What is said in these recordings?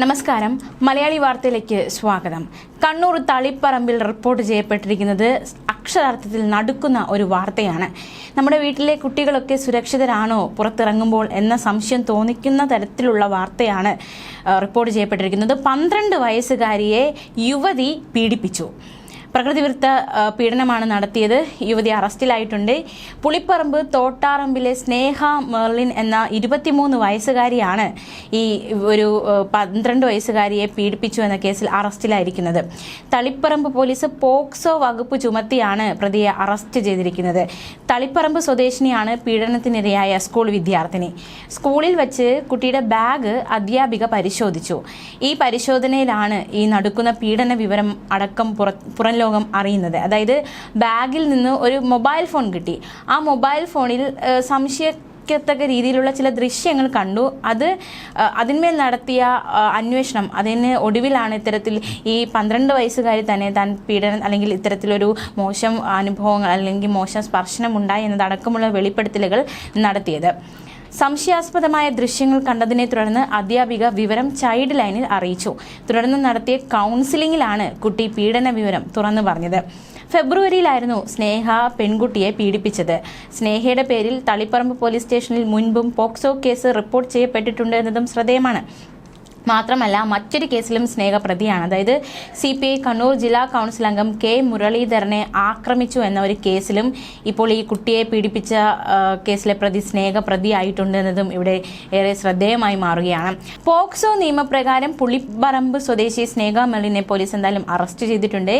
നമസ്കാരം. മലയാളി വാർത്തയിലേക്ക് സ്വാഗതം. കണ്ണൂർ തളിപ്പറമ്പിൽ റിപ്പോർട്ട് ചെയ്യപ്പെട്ടിരിക്കുന്നത് അക്ഷരാർത്ഥത്തിൽ നടുക്കുന്ന ഒരു വാർത്തയാണ്. നമ്മുടെ വീട്ടിലെ കുട്ടികളൊക്കെ സുരക്ഷിതരാണോ? പുറത്തിറങ്ങുമ്പോൾ എന്ന സംശയം തോന്നിക്കുന്ന തരത്തിലുള്ള വാർത്തയാണ് റിപ്പോർട്ട് ചെയ്യപ്പെട്ടിരിക്കുന്നത്. പന്ത്രണ്ട് വയസ്സുകാരിയെ യുവതി പീഡിപ്പിച്ചു. പ്രകൃതിവിരുദ്ധ പീഡനമാണ് നടത്തിയത്. യുവതി അറസ്റ്റിലായിട്ടുണ്ട്. പുളിപ്പറമ്പ് തോട്ടാറമ്പിലെ സ്നേഹ മെർലിൻ എന്ന ഇരുപത്തിമൂന്ന് വയസ്സുകാരിയാണ് ഈ ഒരു പന്ത്രണ്ട് വയസ്സുകാരിയെ പീഡിപ്പിച്ചു എന്ന കേസിൽ അറസ്റ്റിലായിരിക്കുന്നത്. തളിപ്പറമ്പ് പോലീസ് പോക്സോ വകുപ്പ് ചുമത്തിയാണ് പ്രതിയെ അറസ്റ്റ് ചെയ്തിരിക്കുന്നത്. തളിപ്പറമ്പ് സ്വദേശിനിയാണ് പീഡനത്തിനിരയായ സ്കൂൾ വിദ്യാർത്ഥിനി. സ്കൂളിൽ വച്ച് കുട്ടിയുടെ ബാഗ് അധ്യാപിക പരിശോധിച്ചു. ഈ പരിശോധനയിലാണ് ഈ നടക്കുന്ന പീഡന വിവരം അടക്കം പുറ പുറം ലോകം അറിയുന്നത്. അതായത് ബാഗിൽ നിന്ന് ഒരു മൊബൈൽ ഫോൺ കിട്ടി. ആ മൊബൈൽ ഫോണിൽ സംശയ ത്തക്ക രീതിയിലുള്ള ചില ദൃശ്യങ്ങൾ കണ്ടു. അത് അതിന്മേൽ നടത്തിയ അന്വേഷണം അതിന് ഒടുവിലാണ് ഇത്തരത്തിൽ ഈ പന്ത്രണ്ട് വയസ്സുകാരി തന്നെ താൻ പീഡനം അല്ലെങ്കിൽ ഇത്തരത്തിലൊരു മോശം അനുഭവങ്ങൾ അല്ലെങ്കിൽ മോശം സ്പർശനം ഉണ്ടായി എന്നതടക്കമുള്ള വെളിപ്പെടുത്തലുകൾ നടത്തിയത്. സംശയാസ്പദമായ ദൃശ്യങ്ങൾ കണ്ടതിനെ തുടർന്ന് അധ്യാപിക വിവരം ചൈൽഡ് ലൈനിൽ അറിയിച്ചു. തുടർന്ന് നടത്തിയ കൗൺസിലിംഗിലാണ് കുട്ടി പീഡന വിവരം തുറന്നു പറഞ്ഞത്. ഫെബ്രുവരിയിലായിരുന്നു സ്നേഹ പെൺകുട്ടിയെ പീഡിപ്പിച്ചത്. സ്നേഹയുടെ പേരിൽ തളിപ്പറമ്പ് പോലീസ് സ്റ്റേഷനിൽ മുൻപും പോക്സോ കേസ് റിപ്പോർട്ട് ചെയ്യപ്പെട്ടിട്ടുണ്ട് എന്നതും ശ്രദ്ധേയമാണ്. മാത്രമല്ല മറ്റൊരു കേസിലും സ്നേഹ പ്രതിയാണ് അതായത് സി പി ഐ കണ്ണൂർ ജില്ലാ കൗൺസിൽ അംഗം കെ മുരളീധരനെ ആക്രമിച്ചു എന്ന ഒരു കേസിലും ഇപ്പോൾ ഈ കുട്ടിയെ പീഡിപ്പിച്ച കേസിലെ പ്രതി സ്നേഹ എന്നതും ഇവിടെ ഏറെ ശ്രദ്ധേയമായി മാറുകയാണ്. പോക്സോ നിയമപ്രകാരം പുളിപ്പറമ്പ് സ്വദേശി സ്നേഹ മെളിനെ പോലീസ് എന്തായാലും അറസ്റ്റ് ചെയ്തിട്ടുണ്ട്.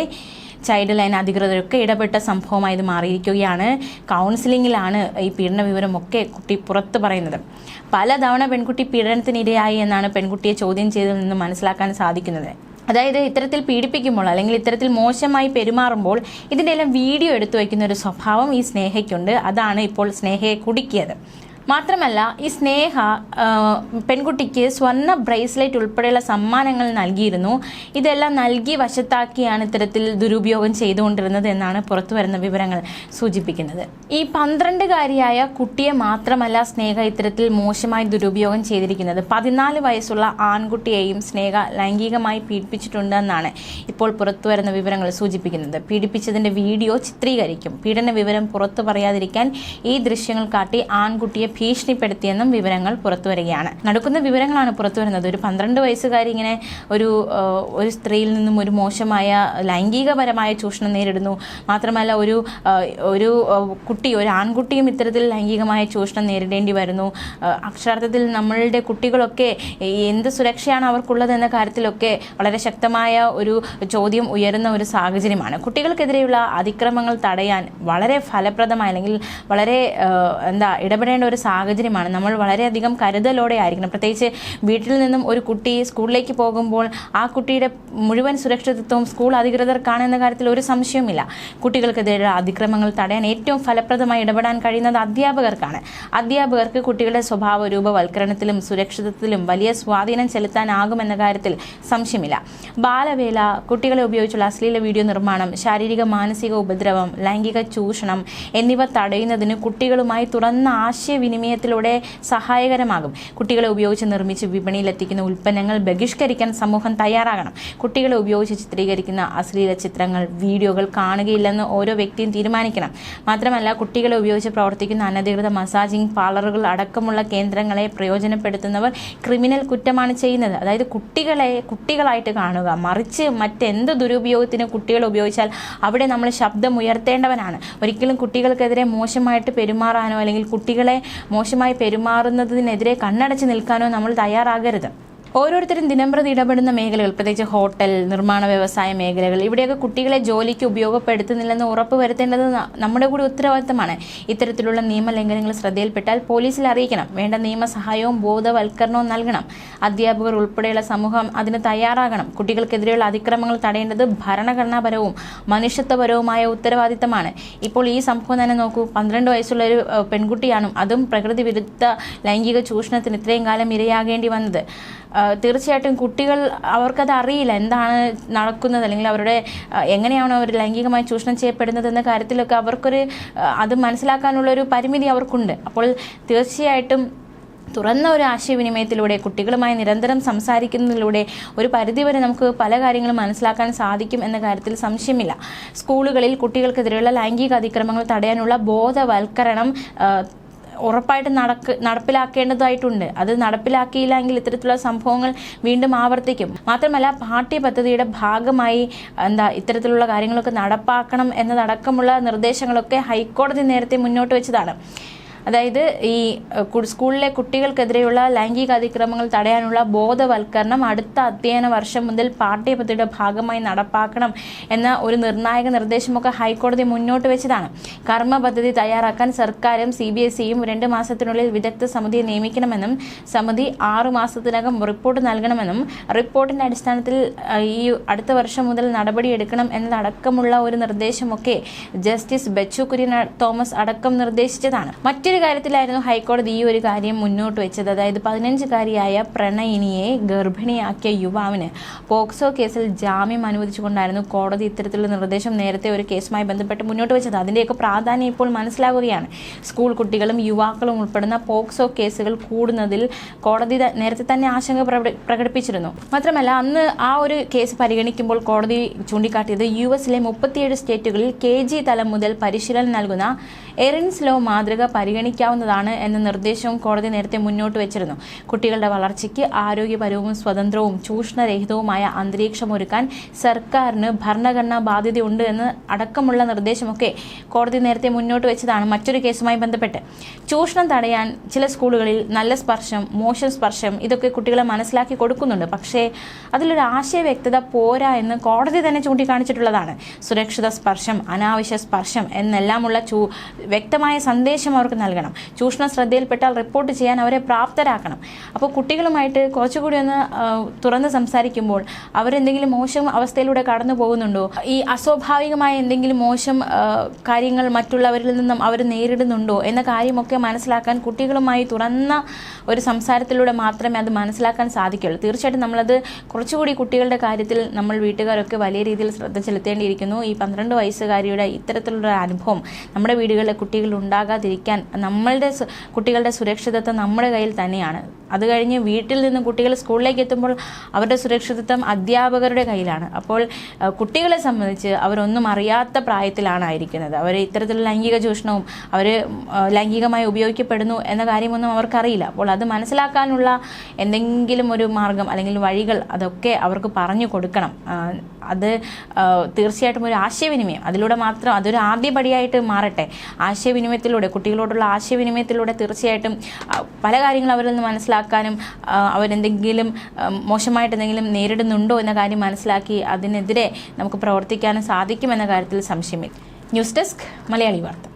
ചൈൽഡ് ലൈൻ അധികൃതരൊക്കെ ഇടപെട്ട സംഭവമായി ഇത് മാറിയിരിക്കുകയാണ്. കൗൺസിലിങ്ങിലാണ് ഈ പീഡന വിവരമൊക്കെ കുട്ടി പുറത്ത് പറയുന്നത്. പലതവണ പെൺകുട്ടി പീഡനത്തിനിരയായി എന്നാണ് പെൺകുട്ടിയെ ചോദ്യം ചെയ്തതിൽ നിന്ന് മനസ്സിലാക്കാൻ സാധിക്കുന്നത്. അതായത് ഇത്തരത്തിൽ പീഡിപ്പിക്കുമ്പോൾ അല്ലെങ്കിൽ ഇത്തരത്തിൽ മോശമായി പെരുമാറുമ്പോൾ ഇതിന്റെ എല്ലാം വീഡിയോ എടുത്തു വയ്ക്കുന്ന ഒരു സ്വഭാവം ഈ സ്നേഹയ്ക്കുണ്ട്. അതാണ് ഇപ്പോൾ സ്നേഹയെ കുടുക്കിയത്. മാത്രമല്ല ഈ സ്നേഹ പെൺകുട്ടിക്ക് സ്വർണ ബ്രേസ്ലെറ്റ് ഉൾപ്പെടെയുള്ള സമ്മാനങ്ങൾ നൽകിയിരുന്നു. ഇതെല്ലാം നൽകി വശത്താക്കിയാണ് ഇത്തരത്തിൽ ദുരുപയോഗം ചെയ്തുകൊണ്ടിരുന്നത് എന്നാണ് പുറത്തു വരുന്ന വിവരങ്ങൾ സൂചിപ്പിക്കുന്നത്. ഈ പന്ത്രണ്ടുകാരിയായ കുട്ടിയെ മാത്രമല്ല സ്നേഹ ഇത്തരത്തിൽ മോശമായി ദുരുപയോഗം ചെയ്തിരിക്കുന്നത്. പതിനാല് വയസ്സുള്ള ആൺകുട്ടിയെയും സ്നേഹ ലൈംഗികമായി പീഡിപ്പിച്ചിട്ടുണ്ടെന്നാണ് ഇപ്പോൾ പുറത്തു വരുന്ന വിവരങ്ങൾ സൂചിപ്പിക്കുന്നത്. പീഡിപ്പിച്ചതിന്റെ വീഡിയോ ചിത്രീകരിക്കും. പീഡന വിവരം പുറത്തു പറയാതിരിക്കാൻ ഈ ദൃശ്യങ്ങൾ കാട്ടി ആൺകുട്ടിയെ ഭീഷണിപ്പെടുത്തിയെന്നും വിവരങ്ങൾ പുറത്തുവരികയാണ്. നടക്കുന്ന വിവരങ്ങളാണ് പുറത്തുവരുന്നത്. ഒരു പന്ത്രണ്ട് വയസ്സുകാരി ഇങ്ങനെ ഒരു ഒരു സ്ത്രീയിൽ നിന്നും ഒരു മോശമായ ലൈംഗികപരമായ ചൂഷണം നേരിടുന്നു. മാത്രമല്ല ഒരു ഒരു കുട്ടി ഒരു ആൺകുട്ടിയും ഇത്തരത്തിൽ ലൈംഗികമായ ചൂഷണം നേരിടേണ്ടി വരുന്നു. അക്ഷരാർത്ഥത്തിൽ നമ്മളുടെ കുട്ടികളൊക്കെ എന്ത് സുരക്ഷയാണ് അവർക്കുള്ളത് എന്ന കാര്യത്തിലൊക്കെ വളരെ ശക്തമായ ഒരു ചോദ്യം ഉയരുന്ന ഒരു സാഹചര്യമാണ്. കുട്ടികൾക്കെതിരെയുള്ള അതിക്രമങ്ങൾ തടയാൻ വളരെ ഫലപ്രദമായ അല്ലെങ്കിൽ വളരെ എന്താ ഇടപെടേണ്ട ഒരു സാഹചര്യമാണ്. നമ്മൾ വളരെയധികം കരുതലോടെ ആയിരിക്കണം. പ്രത്യേകിച്ച് വീട്ടിൽ നിന്നും ഒരു കുട്ടി സ്കൂളിലേക്ക് പോകുമ്പോൾ ആ കുട്ടിയുടെ മുഴുവൻ സുരക്ഷിതത്വവും സ്കൂൾ അധികൃതർക്കാണ് എന്ന കാര്യത്തിൽ ഒരു സംശയവുമില്ല. കുട്ടികൾക്കെതിരെയുള്ള അതിക്രമങ്ങൾ തടയാൻ ഏറ്റവും ഫലപ്രദമായി ഇടപെടാൻ കഴിയുന്നത് അധ്യാപകർക്കാണ്. അധ്യാപകർക്ക് കുട്ടികളുടെ സ്വഭാവ രൂപവൽക്കരണത്തിലും സുരക്ഷിതത്വത്തിലും വലിയ സ്വാധീനം ചെലുത്താനാകുമെന്ന കാര്യത്തിൽ സംശയമില്ല. ബാലവേല കുട്ടികളെ ഉപയോഗിച്ചുള്ള അശ്ലീല വീഡിയോ നിർമ്മാണം ശാരീരിക മാനസിക ഉപദ്രവം ലൈംഗിക ചൂഷണം എന്നിവ തടയുന്നതിന് കുട്ടികളുമായി തുറന്ന ആശയവിനിമയത്തിലൂടെ സഹായകരമാകും. കുട്ടികളെ ഉപയോഗിച്ച് നിർമ്മിച്ച് വിപണിയിലെത്തിക്കുന്ന ഉൽപ്പന്നങ്ങൾ ബഹിഷ്കരിക്കാൻ സമൂഹം തയ്യാറാകണം. കുട്ടികളെ ഉപയോഗിച്ച് ചിത്രീകരിക്കുന്ന അശ്ലീല ചിത്രങ്ങൾ വീഡിയോകൾ കാണുകയില്ലെന്ന് ഓരോ വ്യക്തിയും തീരുമാനിക്കണം. മാത്രമല്ല കുട്ടികളെ ഉപയോഗിച്ച് പ്രവർത്തിക്കുന്ന അനധികൃത മസാജിംഗ് പാർലറുകൾ അടക്കമുള്ള കേന്ദ്രങ്ങളെ പ്രയോജനപ്പെടുത്തുന്നവർ ക്രിമിനൽ കുറ്റമാണ് ചെയ്യുന്നത്. അതായത് കുട്ടികളെ കുട്ടികളായിട്ട് കാണുക മറിച്ച് മറ്റെന്ത് ദുരുപയോഗത്തിന് കുട്ടികളെ ഉപയോഗിച്ചാൽ അവിടെ നമ്മൾ ശബ്ദം ഉയർത്തേണ്ടവനാണ് ഒരിക്കലും കുട്ടികൾക്കെതിരെ മോശമായിട്ട് പെരുമാറാനോ അല്ലെങ്കിൽ കുട്ടികളെ മോശമായി പെരുമാറുന്നതിനെതിരെ കണ്ണടച്ച് നിൽക്കാനോ നമ്മൾ തയ്യാറാകരുത്. ഓരോരുത്തരും ദിനംപ്രതി ഇടപെടുന്ന മേഖലകൾ പ്രത്യേകിച്ച് ഹോട്ടൽ നിർമ്മാണ വ്യവസായ മേഖലകൾ ഇവിടെയൊക്കെ കുട്ടികളെ ജോലിക്ക് ഉപയോഗപ്പെടുത്തുന്നില്ലെന്ന് ഉറപ്പ് വരുത്തേണ്ടത് നമ്മുടെ കൂടി ഉത്തരവാദിത്തമാണ്. ഇത്തരത്തിലുള്ള നിയമലംഘനങ്ങൾ ശ്രദ്ധയിൽപ്പെട്ടാൽ പോലീസിൽ അറിയിക്കണം. വേണ്ട നിയമ സഹായവും ബോധവൽക്കരണവും നൽകണം. അധ്യാപകർ ഉൾപ്പെടെയുള്ള സമൂഹം അതിന് തയ്യാറാകണം. കുട്ടികൾക്കെതിരെയുള്ള അതിക്രമങ്ങൾ തടയേണ്ടത് ഭരണഘടനാപരവും മനുഷ്യത്വപരവുമായ ഉത്തരവാദിത്തമാണ്. ഇപ്പോൾ ഈ സംഭവം തന്നെ നോക്കൂ. പന്ത്രണ്ട് വയസ്സുള്ള ഒരു പെൺകുട്ടിയാണ്. അതും പ്രകൃതി വിരുദ്ധ ലൈംഗിക ചൂഷണത്തിന് ഇത്രയും കാലം ഇരയാകേണ്ടി വന്നത്. തീർച്ചയായിട്ടും കുട്ടികൾ അവർക്കത് അറിയില്ല. എന്താണ് നടക്കുന്നത്? അല്ലെങ്കിൽ അവരുടെ എങ്ങനെയാണ് അവർ ലൈംഗികമായി ചൂഷണം ചെയ്യപ്പെടുന്നത് എന്ന കാര്യത്തിലൊക്കെ അവർക്കൊരു അത് മനസ്സിലാക്കാനുള്ള ഒരു പരിമിതി അവർക്കുണ്ട്. അപ്പോൾ തീർച്ചയായിട്ടും തുറന്ന ഒരു ആശയവിനിമയത്തിലൂടെ കുട്ടികളുമായി നിരന്തരം സംസാരിക്കുന്നതിലൂടെ ഒരു പരിധിവരെ നമുക്ക് പല കാര്യങ്ങളും മനസ്സിലാക്കാൻ സാധിക്കും എന്ന കാര്യത്തിൽ സംശയമില്ല. സ്കൂളുകളിൽ കുട്ടികൾക്കെതിരെയുള്ള ലൈംഗിക അതിക്രമങ്ങൾ തടയാനുള്ള ബോധവൽക്കരണം ഉറപ്പായിട്ട് നടക്ക് നടപ്പിലാക്കേണ്ടതായിട്ടുണ്ട്. അത് നടപ്പിലാക്കിയില്ലെങ്കിൽ ഇത്തരത്തിലുള്ള സംഭവങ്ങൾ വീണ്ടും ആവർത്തിക്കും. മാത്രമല്ല പാർട്ടി പാഠ്യപദ്ധതിയുടെ ഭാഗമായി എന്താ ഇത്തരത്തിലുള്ള കാര്യങ്ങളൊക്കെ നടപ്പാക്കണം എന്നതടക്കമുള്ള നിർദ്ദേശങ്ങളൊക്കെ ഹൈക്കോടതി നേരത്തെ മുന്നോട്ട് വെച്ചതാണ്. അതായത് ഈ സ്കൂളിലെ കുട്ടികൾക്കെതിരെയുള്ള ലൈംഗിക അതിക്രമങ്ങൾ തടയാനുള്ള ബോധവൽക്കരണം അടുത്ത അധ്യയന വർഷം മുതൽ പാഠ്യപദ്ധതിയുടെ ഭാഗമായി നടപ്പാക്കണം എന്ന ഒരു നിർണായക നിർദ്ദേശമൊക്കെ ഹൈക്കോടതി മുന്നോട്ട് വെച്ചതാണ്. കർമ്മ പദ്ധതി തയ്യാറാക്കാൻ സർക്കാരും സി ബി എസ് ഇയും രണ്ട് മാസത്തിനുള്ളിൽ വിദഗ്ധ സമിതിയെ നിയമിക്കണമെന്നും സമിതി ആറു മാസത്തിനകം റിപ്പോർട്ട് നൽകണമെന്നും റിപ്പോർട്ടിന്റെ അടിസ്ഥാനത്തിൽ ഈ അടുത്ത വർഷം മുതൽ നടപടിയെടുക്കണം എന്നതടക്കമുള്ള ഒരു നിർദ്ദേശമൊക്കെ ജസ്റ്റിസ് ബച്ചു കുര്യൻ തോമസ് അടക്കം നിർദ്ദേശിച്ചതാണ്. മറ്റൊരു കാര്യത്തിലായിരുന്നു ഹൈക്കോടതി ഈ ഒരു കാര്യം മുന്നോട്ട് വെച്ചത്. അതായത് പതിനഞ്ചുകാരിയായ പ്രണയിനിയെ ഗർഭിണിയാക്കിയ യുവാവിന് പോക്സോ കേസിൽ ജാമ്യം അനുവദിച്ചുകൊണ്ടായിരുന്നു കോടതി ഇത്തരത്തിലുള്ള നിർദ്ദേശം നേരത്തെ ഒരു കേസുമായി ബന്ധപ്പെട്ട് മുന്നോട്ട് വെച്ചത്. അതിന്റെയൊക്കെ പ്രാധാന്യം ഇപ്പോൾ മനസ്സിലാകുകയാണ് സ്കൂൾ കുട്ടികളും യുവാക്കളും ഉൾപ്പെടുന്ന പോക്സോ കേസുകൾ കൂടുന്നതിൽ കോടതി നേരത്തെ തന്നെ ആശങ്ക പ്രകടിപ്പിച്ചിരുന്നു. മാത്രമല്ല അന്ന് ആ ഒരു കേസ് പരിഗണിക്കുമ്പോൾ കോടതി ചൂണ്ടിക്കാട്ടിയത് യു എസിലെ മുപ്പത്തിയേഴ് സ്റ്റേറ്റുകളിൽ കെ ജി തലം മുതൽ പരിശീലനം നൽകുന്ന എറിൻസ് ലോ മാതൃക പരിഗണിക്കാവുന്നതാണ് എന്ന നിർദ്ദേശവും കോടതി നേരത്തെ മുന്നോട്ട് വെച്ചിരുന്നു. കുട്ടികളുടെ വളർച്ചയ്ക്ക് ആരോഗ്യപരവും സ്വതന്ത്രവും ചൂഷണരഹിതവുമായ അന്തരീക്ഷമൊരുക്കാൻ സർക്കാരിന് ഭരണഘടനാ ബാധ്യതയുണ്ട് എന്ന് അടക്കമുള്ള നിർദ്ദേശമൊക്കെ കോടതി നേരത്തെ മുന്നോട്ട് വെച്ചതാണ് മറ്റൊരു കേസുമായി ബന്ധപ്പെട്ട്. ചൂഷണം തടയാൻ ചില സ്കൂളുകളിൽ നല്ല സ്പർശം മോശം സ്പർശം ഇതൊക്കെ കുട്ടികളെ മനസ്സിലാക്കി കൊടുക്കുന്നുണ്ട്. പക്ഷേ അതിലൊരു ആശയ വ്യക്തത പോരാ എന്ന് കോടതി തന്നെ ചൂണ്ടിക്കാണിച്ചിട്ടുള്ളതാണ്. സുരക്ഷിത സ്പർശം അനാവശ്യ സ്പർശം എന്നെല്ലാമുള്ള ചൂ വ്യക്തമായ സന്ദേശം അവർക്ക് നൽകണം. ചൂഷണം ശ്രദ്ധയിൽപ്പെട്ടാൽ റിപ്പോർട്ട് ചെയ്യാൻ അവരെ പ്രാപ്തരാക്കണം. അപ്പോൾ കുട്ടികളുമായിട്ട് കുറച്ചുകൂടി ഒന്ന് തുറന്ന് സംസാരിക്കുമ്പോൾ അവരെന്തെങ്കിലും മോശം അവസ്ഥയിലൂടെ കടന്നു പോകുന്നുണ്ടോ? ഈ അസ്വാഭാവികമായ എന്തെങ്കിലും മോശം കാര്യങ്ങൾ മറ്റുള്ളവരിൽ നിന്നും അവർ നേരിടുന്നുണ്ടോ? എന്ന കാര്യമൊക്കെ മനസ്സിലാക്കാൻ കുട്ടികളുമായി തുറന്ന ഒരു സംസാരത്തിലൂടെ മാത്രമേ അത് മനസ്സിലാക്കാൻ സാധിക്കുള്ളൂ. തീർച്ചയായിട്ടും നമ്മളത് കുറച്ചുകൂടി കുട്ടികളുടെ കാര്യത്തിൽ നമ്മൾ വീട്ടുകാരൊക്കെ വലിയ രീതിയിൽ ശ്രദ്ധ ചെലുത്തേണ്ടിയിരിക്കുന്നു. ഈ പന്ത്രണ്ട് വയസ്സുകാരിയുടെ ഇത്തരത്തിലുള്ള അനുഭവം നമ്മുടെ വീടുകളിലെ കുട്ടികൾ ഉണ്ടാകാതിരിക്കാൻ നമ്മളുടെ കുട്ടികളുടെ സുരക്ഷിതത്വം നമ്മുടെ കയ്യിൽ തന്നെയാണ്. അത് കഴിഞ്ഞ് വീട്ടിൽ നിന്ന് കുട്ടികൾ സ്കൂളിലേക്ക് എത്തുമ്പോൾ അവരുടെ സുരക്ഷിതത്വം അധ്യാപകരുടെ കയ്യിലാണ്. അപ്പോൾ കുട്ടികളെ സംബന്ധിച്ച് അവരൊന്നും അറിയാത്ത പ്രായത്തിലാണ് ആയിരിക്കുന്നത്. അവർ ഇത്തരത്തിലുള്ള ലൈംഗിക ചൂഷണവും അവർ ലൈംഗികമായി ഉപയോഗിക്കപ്പെടുന്നു എന്ന കാര്യമൊന്നും അവർക്കറിയില്ല. അപ്പോൾ അത് മനസ്സിലാക്കാനുള്ള എന്തെങ്കിലും ഒരു മാർഗം അല്ലെങ്കിൽ വഴികൾ അതൊക്കെ അവർക്ക് പറഞ്ഞു കൊടുക്കണം. അത് തീർച്ചയായിട്ടും ഒരു ആശയവിനിമയം. അതിലൂടെ മാത്രം അതൊരു ആദ്യപടിയായിട്ട് മാറട്ടെ. ആശയവിനിമയത്തിലൂടെ കുട്ടികളോടുള്ള ആശയവിനിമയത്തിലൂടെ തീർച്ചയായിട്ടും പല കാര്യങ്ങളും അവരിൽ നിന്ന് മനസ്സിലാക്കാനും അവരെന്തെങ്കിലും മോശമായിട്ട് എന്തെങ്കിലും നേരിടുന്നുണ്ടോ എന്ന കാര്യം മനസ്സിലാക്കി അതിനെതിരെ നമുക്ക് പ്രവർത്തിക്കാനും സാധിക്കുമെന്ന കാര്യത്തിൽ സംശയമില്ല. ന്യൂസ് ഡെസ്ക് മലയാളി വാർത്ത.